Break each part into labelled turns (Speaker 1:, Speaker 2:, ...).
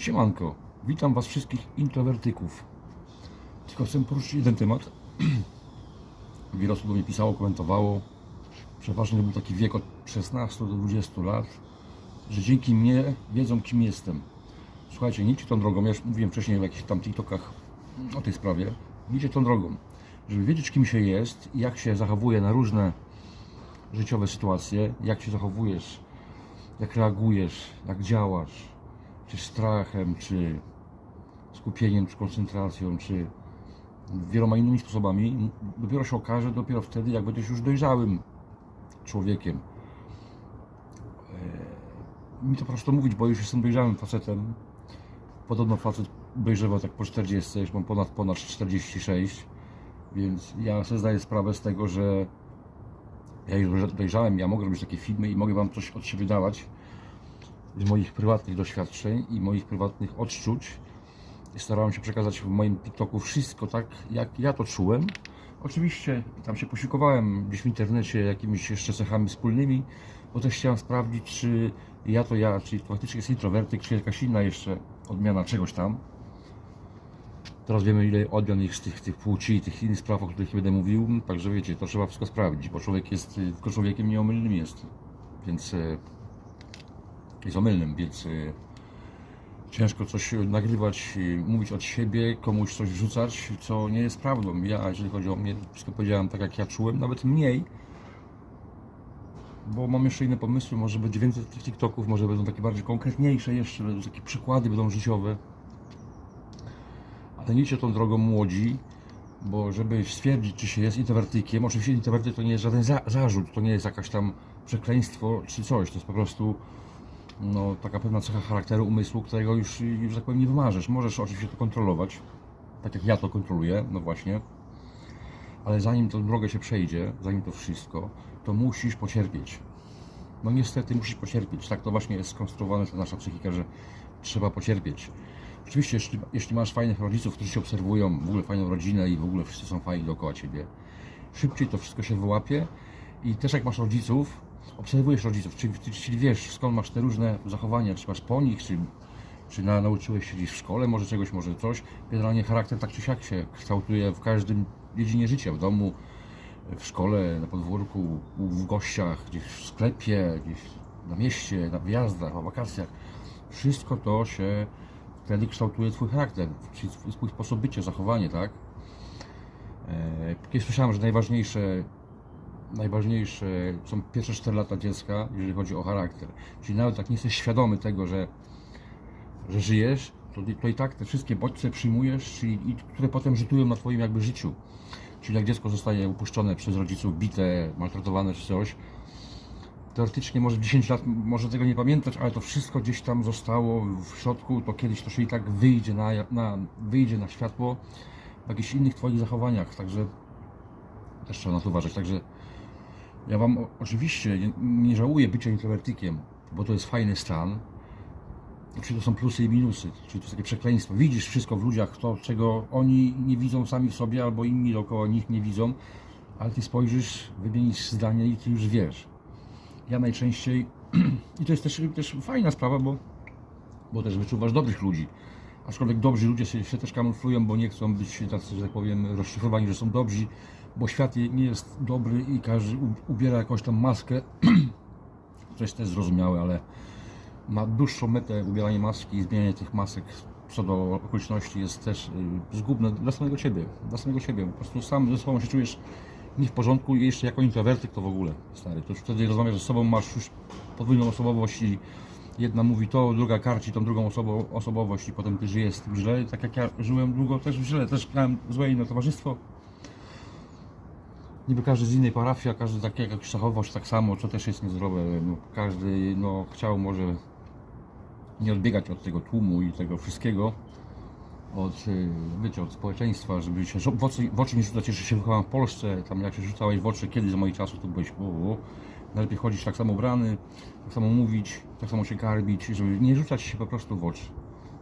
Speaker 1: Siemanko, witam Was wszystkich introwertyków. Tylko chcę poruszyć jeden temat. Wiele osób do mnie pisało, komentowało. Przeważnie był taki wiek od 16 do 20 lat, że dzięki mnie wiedzą, kim jestem. Słuchajcie, nie idźcie tą drogą. Ja już mówiłem wcześniej w jakichś tam TikTokach o tej sprawie. Nie idźcie tą drogą. Żeby wiedzieć, kim się jest jak się zachowuje na różne życiowe sytuacje, jak się zachowujesz, jak reagujesz, jak działasz, czy strachem, czy skupieniem, czy koncentracją, czy wieloma innymi sposobami, dopiero się okaże dopiero wtedy, jak będziesz już dojrzałym człowiekiem. Eee, Mi to prosto mówić, bo już jestem dojrzałym facetem. Podobno facet dojrzewa tak po 40, już mam ponad, ponad 46, więc ja sobie zdaję sprawę z tego, że ja już dojrzałem, ja mogę robić takie filmy i mogę Wam coś od siebie dawać z moich prywatnych doświadczeń i moich prywatnych odczuć. Starałem się przekazać w moim TikToku wszystko tak, jak ja to czułem. Oczywiście tam się posiłkowałem gdzieś w internecie jakimiś jeszcze cechami wspólnymi, bo też chciałem sprawdzić, czy ja to ja, czy to faktycznie jest introwertyk, czy jakaś inna jeszcze odmiana czegoś tam. Teraz wiemy, ile odmian jest tych, tych płci i tych innych spraw, o których będę mówił. Także wiecie, to trzeba wszystko sprawdzić, bo człowiek jest tylko człowiekiem nieomylnym jest. Więc jest omylnym, więc y, ciężko coś nagrywać, mówić od siebie, komuś coś wrzucać, co nie jest prawdą. Ja, jeżeli chodzi o mnie, wszystko powiedziałem tak, jak ja czułem, nawet mniej, bo mam jeszcze inne pomysły, może będzie więcej tych TikToków, może będą takie bardziej konkretniejsze jeszcze, będą takie przykłady, będą życiowe. Ale nie idźcie tą drogą młodzi, bo żeby stwierdzić, czy się jest introwertykiem, oczywiście introwertyk to nie jest żaden za zarzut, to nie jest jakaś tam przekleństwo czy coś, to jest po prostu no, taka pewna cecha charakteru, umysłu, którego już, już tak powiem, nie wymarzysz. Możesz oczywiście to kontrolować, tak jak ja to kontroluję, no właśnie, ale zanim tą drogę się przejdzie, zanim to wszystko, to musisz pocierpieć. No niestety musisz pocierpieć. Tak to właśnie jest skonstruowane, ta nasza psychika, że trzeba pocierpieć. Oczywiście, jeśli, jeśli masz fajnych rodziców, którzy się obserwują, w ogóle fajną rodzinę i w ogóle wszyscy są fajni dookoła ciebie, szybciej to wszystko się wyłapie i też jak masz rodziców, obserwujesz rodziców, czyli, czyli wiesz skąd masz te różne zachowania, czy masz po nich, czy, czy na, nauczyłeś się gdzieś w szkole, może czegoś, może coś. Generalnie charakter tak czy siak się kształtuje w każdym dziedzinie życia, w domu, w szkole, na podwórku, w gościach, gdzieś w sklepie, gdzieś na mieście, na wyjazdach, na wakacjach. Wszystko to się wtedy kształtuje Twój charakter, czyli Twój, Twój sposób bycia, zachowanie, tak? E, Kiedyś słyszałem, że najważniejsze, najważniejsze są pierwsze 4 lata dziecka, jeżeli chodzi o charakter. Czyli nawet jak nie jesteś świadomy tego, że, że żyjesz, to, to i tak te wszystkie bodźce przyjmujesz, czyli, i, które potem rzutują na Twoim jakby życiu. Czyli jak dziecko zostaje upuszczone przez rodziców, bite, maltretowane czy coś, teoretycznie może 10 lat może tego nie pamiętać, ale to wszystko gdzieś tam zostało w środku, to kiedyś to się i tak wyjdzie na, na, wyjdzie na światło w jakichś innych Twoich zachowaniach, także też trzeba na to uważać. Także ja Wam oczywiście nie, nie żałuję bycia introwertykiem, bo to jest fajny stan. Oczywiście to są plusy i minusy, czyli to jest takie przekleństwo. Widzisz wszystko w ludziach, to czego oni nie widzą sami w sobie, albo inni dookoła nich nie widzą, ale Ty spojrzysz, wymienisz zdanie i Ty już wiesz ja najczęściej, i to jest też, też fajna sprawa, bo, bo też wyczuwasz dobrych ludzi. Aczkolwiek dobrzy ludzie się, się też kamuflują, bo nie chcą być tacy, że tak powiem, rozszyfrowani, że są dobrzy, bo świat nie jest dobry i każdy ubiera jakąś tam maskę, co jest też zrozumiałe, ale ma dłuższą metę ubieranie maski i zmienianie tych masek co do okoliczności jest też y, zgubne dla samego Ciebie, dla samego Ciebie. Po prostu sam ze sobą się czujesz nie w porządku i jeszcze jako introwertyk to w ogóle, stary. To już wtedy rozmawiasz ze sobą, masz już podwójną osobowość i jedna mówi to, druga karci tą drugą osobowość i potem ty żyjesz z tym źle. Tak jak ja żyłem długo też źle, też miałem złe inne towarzystwo. Niby każdy z innej parafii, a każdy tak jak zachował się tak samo, co też jest niezdrowe. No, każdy no, chciał może nie odbiegać od tego tłumu i tego wszystkiego, od, y, wiecie, od społeczeństwa, żeby się w oczy, w oczy nie rzucać, jeszcze się wychowałem w Polsce, tam jak się rzucałeś w oczy, kiedyś za moich czasów to byłeś, o, najlepiej chodzić tak samo ubrany, tak samo mówić, tak samo się karmić, żeby nie rzucać się po prostu w oczy.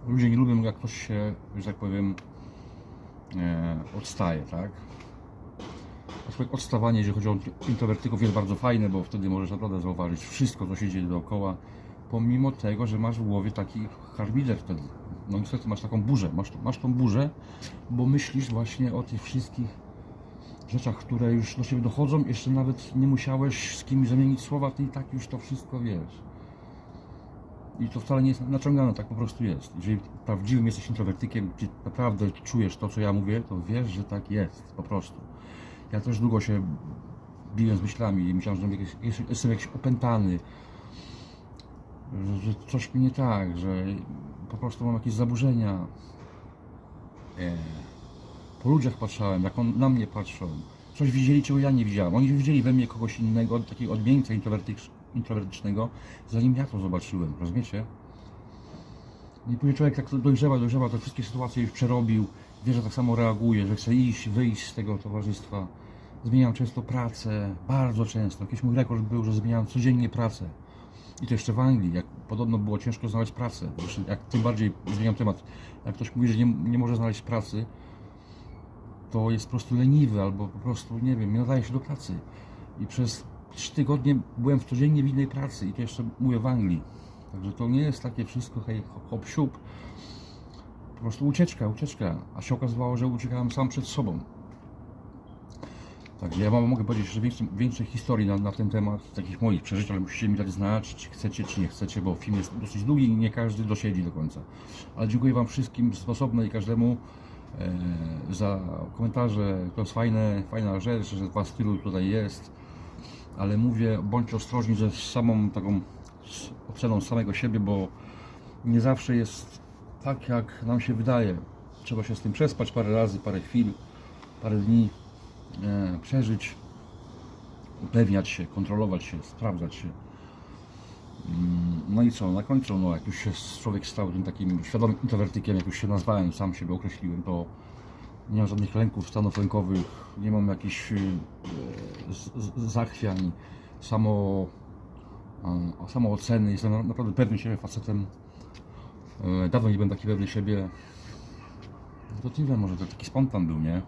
Speaker 1: Ludzie nie lubią, jak ktoś się, że tak powiem, e, odstaje, tak? Odstawanie, jeżeli chodzi o introwertyków, jest bardzo fajne, bo wtedy możesz naprawdę zauważyć wszystko, co się dzieje dookoła, pomimo tego, że masz w głowie taki harmider wtedy. no niestety masz taką burzę, masz, masz tą burzę, bo myślisz właśnie o tych wszystkich rzeczach, które już do siebie dochodzą, jeszcze nawet nie musiałeś z kimś zamienić słowa, ty i tak już to wszystko wiesz. I to wcale nie jest naciągane, tak po prostu jest. Jeżeli prawdziwym jesteś introwertykiem, ty naprawdę czujesz to, co ja mówię, to wiesz, że tak jest, po prostu. Ja też długo się biłem z myślami i myślałem, że jakiś- jest- jestem jakiś opętany, że, coś mi nie tak, że po prostu mam jakieś zaburzenia. E, po ludziach patrzałem, jak on na mnie patrzą. Coś widzieli, czego ja nie widziałem. Oni widzieli we mnie kogoś innego, takiego odmieńca introwertycz- introwertycznego, zanim ja to zobaczyłem, rozumiecie? I później człowiek tak dojrzewa, dojrzewa, te wszystkie sytuacje już przerobił, wie, że tak samo reaguje, że chce iść, wyjść z tego towarzystwa. Zmieniam często pracę, bardzo często. Jakiś mój rekord był, że zmieniałem codziennie pracę. I to jeszcze w Anglii, jak podobno było ciężko znaleźć pracę. Jak tym bardziej zmieniam temat, jak ktoś mówi, że nie, nie może znaleźć pracy, to jest po prostu leniwy albo po prostu, nie wiem, nie nadaje się do pracy. I przez trzy tygodnie byłem w codziennie w innej pracy i to jeszcze mówię w Anglii. Także to nie jest takie wszystko hej, hop, siup. Po prostu ucieczka, ucieczka. A się okazywało, że uciekałem sam przed sobą. Także ja wam mogę powiedzieć jeszcze więcej, więcej historii na, na ten temat, takich moich przeżyć, ale musicie mi dać znać, czy chcecie, czy nie chcecie, bo film jest dosyć długi i nie każdy dosiedzi do końca. Ale dziękuję wam wszystkim z osobna i każdemu e, za komentarze. To jest fajne, fajna rzecz, że was tylu tutaj jest. Ale mówię, bądźcie ostrożni ze samą taką s- oceną samego siebie, bo nie zawsze jest tak, jak nam się wydaje. Trzeba się z tym przespać parę razy, parę chwil, parę dni, e, przeżyć, upewniać się, kontrolować się, sprawdzać się. Mm, No i co, na końcu, no jak już się człowiek stał tym takim świadomym introwertykiem, jak już się nazwałem, sam siebie określiłem, to nie mam żadnych lęków, stanów lękowych, nie mam jakichś e, z- z- zachwiań, samo, e, samooceny, jestem na- naprawdę pewny siebie facetem. E, Dawno nie byłem taki pewny siebie. To tyle, może to taki spontan był, nie?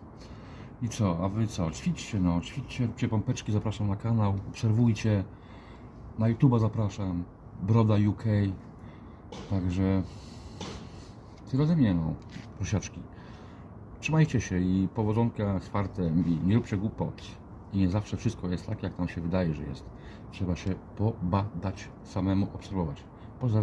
Speaker 1: I co, a wy co? Ćwiczcie, no, ćwiczcie, róbcie pompeczki, zapraszam na kanał, obserwujcie. Na YouTube'a zapraszam, Broda UK. Także tyle ode mnie, no, prosiaczki. Trzymajcie się i powodzonka z fartem i nie róbcie głupot. I nie zawsze wszystko jest tak, jak nam się wydaje, że jest. Trzeba się pobadać, samemu obserwować. Pozdrawiam